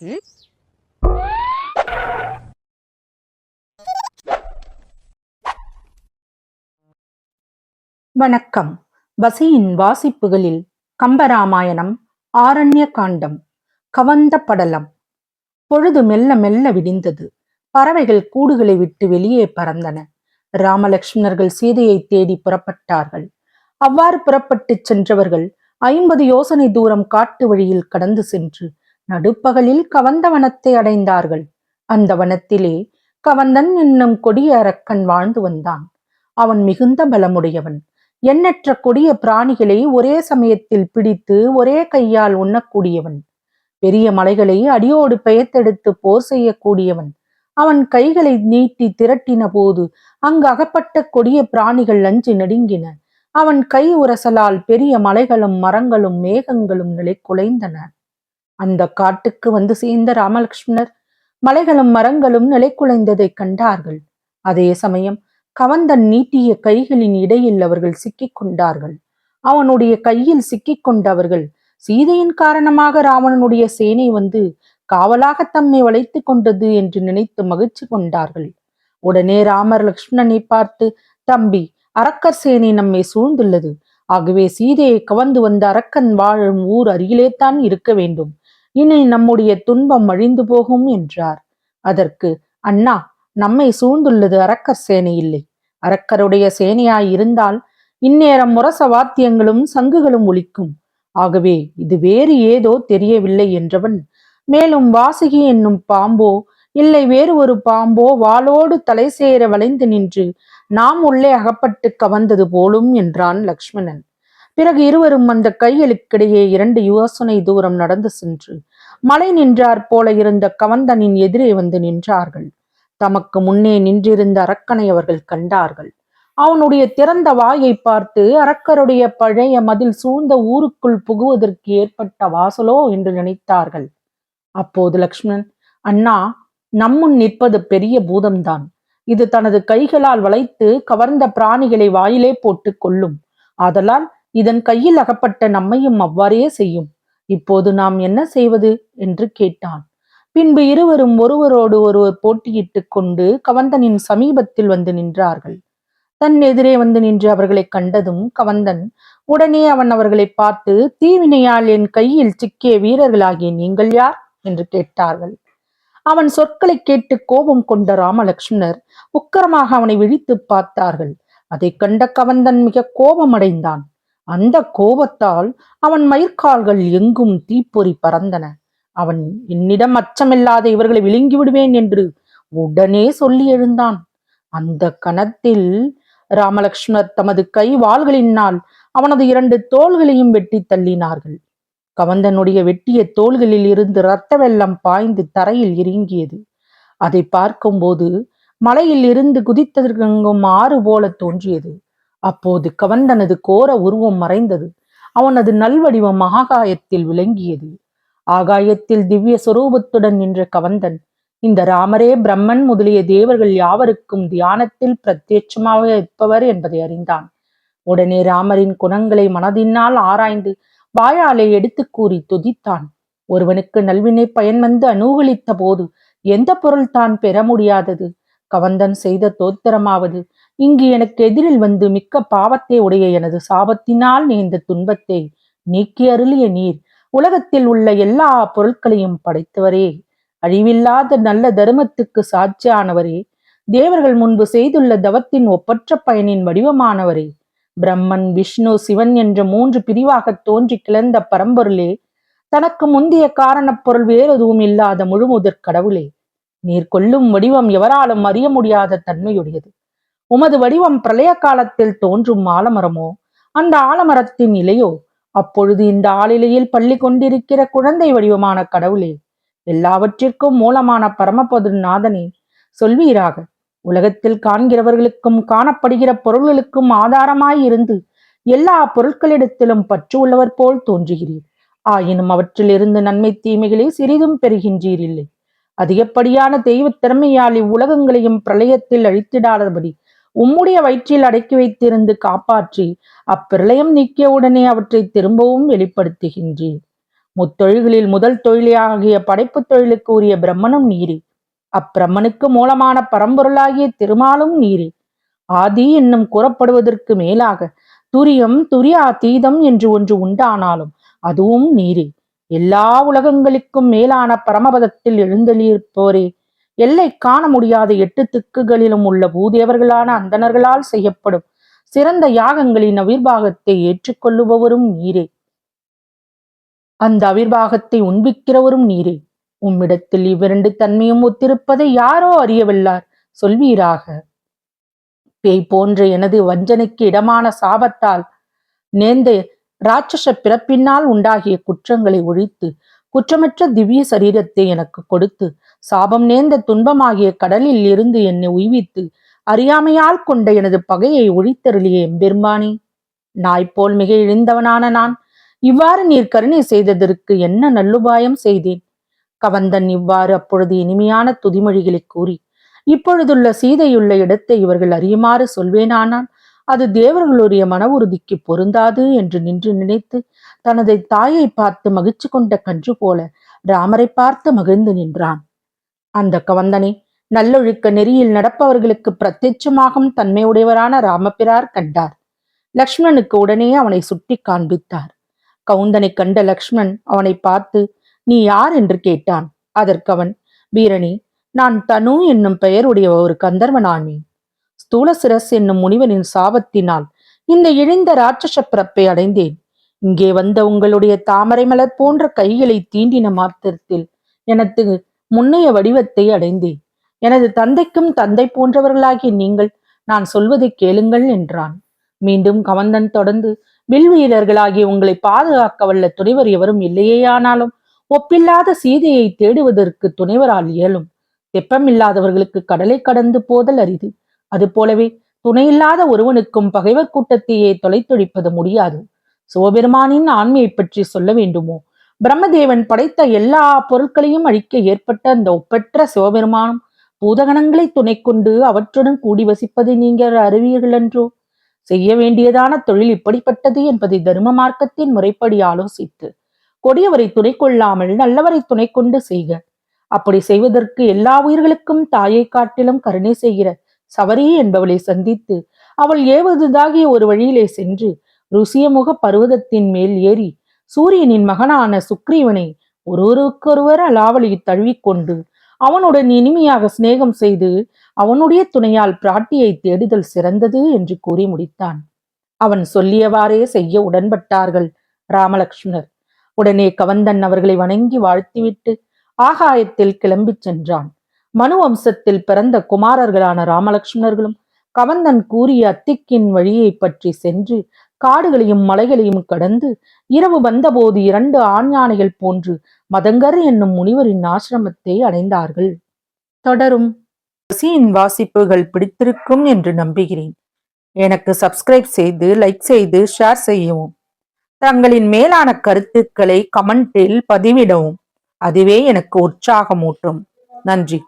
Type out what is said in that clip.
ம்? வணக்கம். வசியின் வாசிப்புகளில் கம்பராமாயணம் ஆரண்ய காண்டம் கவந்த படலம் பொழுது மெல்ல மெல்ல விடிந்தது. பறவைகள் கூடுகளை விட்டு வெளியே பறந்தன. ராமலட்சுமணர்கள் சீதையை தேடி புறப்பட்டார்கள். அவ்வாறு புறப்பட்டுச் சென்றவர்கள் ஐம்பது யோசனை தூரம் காட்டு வழியில் கடந்து சென்று நடுப்பகலில் கவந்த வனத்தை அடைந்தார்கள். அந்த வனத்திலே கவந்தன் என்னும் கொடிய அரக்கன் வாழ்ந்து வந்தான். அவன் மிகுந்த பலமுடையவன். எண்ணற்ற கொடிய பிராணிகளை ஒரே சமயத்தில் பிடித்து ஒரே கையால் உண்ணக்கூடியவன். பெரிய மலைகளை அடியோடு பெயர்த்தெடுத்து போர் செய்யக்கூடியவன். அவன் கைகளை நீட்டி திரட்டின போது அங்கு அகப்பட்ட கொடிய பிராணிகள் அஞ்சு நெடுங்கின. அவன் கை உரசலால் பெரிய மலைகளும் மரங்களும் மேகங்களும் நிலை குலைந்தன அந்த காட்டுக்கு வந்து சேர்ந்த ராமலக்ஷ்மணர் மலைகளும் மரங்களும் நிலை கண்டார்கள். அதே சமயம் கவந்தன் நீட்டிய கைகளின் இடையில் அவர்கள் சிக்கிக் கொண்டார்கள். அவனுடைய கையில் சிக்கிக் கொண்டவர்கள் சீதையின் காரணமாக ராவணனுடைய சேனை வந்து காவலாக தம்மை வளைத்து கொண்டது என்று நினைத்து மகிழ்ச்சி கொண்டார்கள். உடனே ராமர் லக்ஷ்மணனை பார்த்து தம்பி அரக்கர் சேனை நம்மை சூழ்ந்துள்ளது. ஆகவே சீதையை கவர்ந்து வந்த அரக்கன் வாழும் ஊர் அருகிலேத்தான் இருக்க வேண்டும். இனி நம்முடைய துன்பம் அழிந்து போகும் என்றார். அதற்கு அண்ணா நம்மை சூழ்ந்துள்ளது அரக்கர் சேனை இல்லை. அரக்கருடைய சேனையாய் இருந்தால் இந்நேரம் முரச வாத்தியங்களும் சங்குகளும் ஒலிக்கும். ஆகவே இது வேறு ஏதோ தெரியவில்லை என்றவன் மேலும் வாசுகி என்னும் பாம்போ இல்லை வேறு ஒரு பாம்போ வாளோடு தலை சேர வளைந்து நின்று நாம் உள்ளே அகப்பட்டு கவர்ந்தது போலும் என்றான் லக்ஷ்மணன். பிறகு இருவரும் அந்த கைகளுக்கிடையே இரண்டு யோசனை தூரம் நடந்து சென்று மலை நின்றார் போல இருந்த கவந்தனின் எதிரே வந்து நின்றார்கள். தமக்கு முன்னே நின்றிருந்த அரக்கனை அவர்கள் கண்டார்கள். அவனுடைய திறந்த வாயை பார்த்து அரக்கருடைய பழைய மதில் சூழ்ந்த ஊருக்குள் புகுவதற்கு ஏற்பட்ட வாசலோ? என்று நினைத்தார்கள். அப்போது லக்ஷ்மணன் அண்ணா நம்முன் நிற்பது பெரிய பூதம்தான். இது தனது கைகளால் வளைத்து கவர்ந்த பிராணிகளை வாயிலே போட்டு கொள்ளும். ஆதலால் இதன் கையில் அகப்பட்ட நம்மையும் அவ்வாறே செய்யும். இப்போது நாம் என்ன செய்வது? என்று கேட்டான். பின்பு இருவரும் ஒருவரோடு ஒருவர் போட்டியிட்டுக் கொண்டு கவந்தனின் சமீபத்தில் வந்து நின்றார்கள். தன் எதிரே வந்து நின்று அவர்களை கண்டதும் கவந்தன் உடனே அவன் அவர்களை பார்த்து தீவினையால் என் கையில் சிக்கிய வீரர்களாகிய நீங்கள் யார் என்று கேட்டார்கள். அவன் சொற்களை கேட்டு கோபம் கொண்ட ராமலக்ஷ்மணர் உக்கரமாக அவனை விழித்து பார்த்தார்கள். அதை கண்ட கவந்தன் மிக கோபமடைந்தான். அந்த கோபத்தால் அவன் மயிர்கால்கள் எங்கும் தீப்பொறி பறந்தன. அவன் என்னிடம் அச்சமில்லாத இவர்களை விழுங்கி விடுவேன் என்று உடனே சொல்லி எழுந்தான். அந்த கணத்தில் ராமலக்ஷ்மணர் தமது கை வாள்களினால் அவனது இரண்டு தோள்களையும் வெட்டி தள்ளினார்கள். கவந்தனுடைய வெட்டிய தோள்களில் இருந்து இரத்த வெள்ளம் பாய்ந்து தரையில் இறங்கியது. அதை பார்க்கும்போது மலையில் இருந்து குதித்ததற்கெங்கும் ஆறு போல தோன்றியது. அப்போது கவந்தனது கோர உருவம் மறைந்தது. அவனது நல்வடிவம் ஆகாயத்தில் விளங்கியது. ஆகாயத்தில் திவ்ய சுரூபத்துடன் நின்ற கவந்தன் இந்த ராமரே பிரம்மன் முதலிய தேவர்கள் யாவருக்கும் தியானத்தில் பிரத்யட்சமாக இருப்பவர் என்பதை அறிந்தான். உடனே ராமரின் குணங்களை மனதினால் ஆராய்ந்து வாயாலே எடுத்து கூறி துதித்தான். ஒருவனுக்கு நல்வினை பயன் வந்து அனுகூலித்த போது எந்த பொருள் தான் பெற முடியாதது? கவந்தன் செய்த தோத்திரமாவது இங்கு எனக்கு எதிரில் வந்து மிக்க பாவத்தை உடைய எனது சாபத்தினால் நேர்ந்த துன்பத்தை நீக்கி அருளிய நீர். உலகத்தில் உள்ள எல்லா பொருட்களையும் படைத்தவரே. அழிவில்லாத நல்ல தர்மத்துக்கு சாட்சியானவரே. தேவர்கள் முன்பு செய்துள்ள தவத்தின் ஒப்பற்ற பயனின் வடிவமானவரே. பிரம்மன் விஷ்ணு சிவன் என்ற மூன்று பிரிவாக தோன்றி கிளந்த பரம்பொருளே தனக்கு முந்தைய காரணப் பொருள் வேறெதுவும் இல்லாத முழுமுதற் கடவுளே. நீர் கொள்ளும் வடிவம் எவராலும் அறிய முடியாத தன்மையுடையது. உமது வடிவம் பிரளய காலத்தில் தோன்றும் ஆலமரமோ? அந்த ஆலமரத்தின் இலையோ? அப்பொழுது இந்த ஆளிலையில் பள்ளி கொண்டிருக்கிற குழந்தை வடிவமான கடவுளே எல்லாவற்றிற்கும் மூலமான பரமபது நாதனே சொல்வீராக. உலகத்தில் காண்கிறவர்களுக்கும் காணப்படுகிற பொருள்களுக்கும் ஆதாரமாயிருந்து எல்லா பொருட்களிடத்திலும் பற்று உள்ளவர் போல் தோன்றுகிறீர். ஆயினும் அவற்றிலிருந்து நன்மை தீமைகளை சிறிதும் பெறுகின்றீர் இல்லை அதிகப்படியான தெய்வ திறமையால் இவ்வுலகங்களையும் பிரளயத்தில் அழித்திடாதபடி உம்முடைய வயிற்றில் அடக்கி வைத்திருந்து காப்பாற்றி அப்பிரளயம் நீக்கியவுடனே அவற்றை திரும்பவும் வெளிப்படுத்துகின்றீர். முத்தொழில்களில் முதல் தொழிலாகிய படைப்புத் தொழிலுக்கு உரிய பிரம்மனும் நீரே. அப்பிரம்மனுக்கு மூலமான பரம்பொருளாகிய திருமாலும் நீரே. ஆதி என்னும் கூறப்படுவதற்கு மேலாக துரியம் துரிய அதீதம் என்று ஒன்று உண்டானாலும் அதுவும் நீரே. எல்லா உலகங்களுக்கும் மேலான பரமபதத்தில் எழுந்தளியிருப்போரே எல்லை காண முடியாத எட்டு திக்குகளிலும் உள்ள பூதேவர்களான அந்தணர்களால் செய்யப்படும் சிறந்த யாகங்களின் அவிர்வாகத்தை ஏற்றுக்கொள்ளுபவரும் நீரே. அந்த அவிர்வாகத்தை உண்பிக்கிறவரும் நீரே. உம்மிடத்தில் இவ்விரண்டு தன்மையும் ஒத்திருப்பதை யாரோ அறியவில்லார். சொல்வீராக. பேய் போன்ற எனது வஞ்சனைக்கு இடமான சாபத்தால் நேர்ந்த ராட்சச பிறப்பினால் உண்டாகிய குற்றங்களை ஒழித்து குற்றமற்ற திவ்ய சரீரத்தை எனக்கு கொடுத்து சாபம் நேர்ந்த துன்பமாகிய கடலில் இருந்து என்னை உய்வித்து அறியாமையால் கொண்ட எனது பகையை ஒழித்தருளிய எம்பெருமானே. நாய்போல் மிக இழிந்தவனான நான் இவ்வாறு நீர் கருணை செய்ததற்கு என்ன நல்லுபாயம் செய்தேன்? கவந்தன் இவ்வாறு அப்பொழுது இனிமையான துதிமொழிகளை கூறி இப்பொழுதுள்ள சீதையுள்ள இடத்தை இவர்கள் அறியுமாறு சொல்வேனானால் அது தேவர்களுடைய மன உறுதிக்கு பொருந்தாது என்று நின்று நினைத்து தனது தாயை பார்த்து மகிழ்ச்சி கொண்ட கன்று போல ராமரை பார்த்து மகிழ்ந்து நின்றான். அந்த கவந்தனை நல்லொழுக்க நெறியில் நடப்பவர்களுக்கு பிரத்யட்சமாகும் தன்மையுடையவரான ராமபிரார் கண்டார். லக்ஷ்மணனுக்கு உடனே அவனை சுட்டி காண்பித்தார். கவுந்தனை கண்ட லக்ஷ்மண் அவனை பார்த்து நீ யார்? என்று கேட்டான். அதற்கு அவன் வீரணி நான் தனு என்னும் பெயருடைய ஒரு கந்தர்வனானேன். ஸ்தூல சிரஸ் என்னும் முனிவனின் சாபத்தினால் இந்த இழிந்த ராட்சச பிறப்பை அடைந்தேன். இங்கே வந்த உங்களுடைய தாமரை மலர் போன்ற கைகளை தீண்டின மாத்திரத்தில் எனக்கு முன்னைய வடிவத்தை அடைந்தேன். எனது தந்தைக்கும் தந்தை போன்றவர்களாகிய நீங்கள் நான் சொல்வதை கேளுங்கள் என்றான். மீண்டும் கவந்தன் தொடர்ந்து வில் வீரர்களாகிய உங்களை பாதுகாக்க வல்ல துணைவர் எவரும் இல்லையேயானாலும் ஒப்பில்லாத சீதையை தேடுவதற்கு துணைவரால் இயலும். தெப்பமில்லாதவர்களுக்கு கடலை கடந்து போதல் அரிது. அதுபோலவே துணையில்லாத ஒருவனுக்கும் பகைவர் கூட்டத்தையே தொலைத்தொழிப்பது முடியாது. சிவபெருமானின் ஆண்மையை பற்றி சொல்ல வேண்டுமோ? பிரம்மதேவன் படைத்த எல்லா பொருட்களையும் அழிக்க ஏற்பட்ட அந்த ஒப்பற்ற சிவபெருமானும் பூதகணங்களை துணை கொண்டு அவற்றுடன் கூடி வசிப்பதை நீங்கள் அறிவீர்கள் என்றோ செய்ய வேண்டியதான தொழில் இப்படிப்பட்டது என்பதை தர்ம மார்க்கத்தின் முறைப்படி ஆலோசித்து கொடியவரை துணை கொள்ளாமல் நல்லவரை துணை கொண்டு செய்க. அப்படி செய்வதற்கு எல்லா உயிர்களுக்கும் தாயை காட்டிலும் கருணை செய்கிற சவரி என்பவளை சந்தித்து அவள் ஏவதுதாகிய ஒரு வழியிலே சென்று ருசியமுக பர்வதத்தின் மேல் ஏறி சூரியனின் மகனான சுக்ரீவனை ஒருவருக்கொருவர் அலாவலி தழுவிக்கொண்டு அவனுடன் இனிமையாக சிநேகம் செய்து அவனுடைய துணையால் பிராட்டியை தேடுதல் சிறந்தது என்று கூறி முடித்தான். அவன் சொல்லியவாறே செய்ய உடன்பட்டார்கள் ராமலக்ஷ்மணர். உடனே கவந்தன் அவர்களை வணங்கி வாழ்த்திவிட்டு ஆகாயத்தில் கிளம்பிச் சென்றான். மனு வம்சத்தில் பிறந்த குமாரர்களான ராமலக்ஷ்மணர்களும் கவந்தன் கூறிய அத்திக்கின் வழியை பற்றி சென்று காடுகளையும் மலைகளையும் கடந்து இரவு வந்தபோது இரண்டு ஆண் யானைகள் போன்று மதங்கர் என்னும் முனிவரின் ஆசிரமத்தை அடைந்தார்கள். தொடரும். ரசியின் வாசிப்புகள் பிடித்திருக்கும் என்று நம்புகிறேன். எனக்கு சப்ஸ்கிரைப் செய்து லைக் செய்து ஷேர் செய்யவும். தங்களின் மேலான கருத்துக்களை கமெண்டில் பதிவிடவும். அதுவே எனக்கு உற்சாகமூட்டும். நன்றி.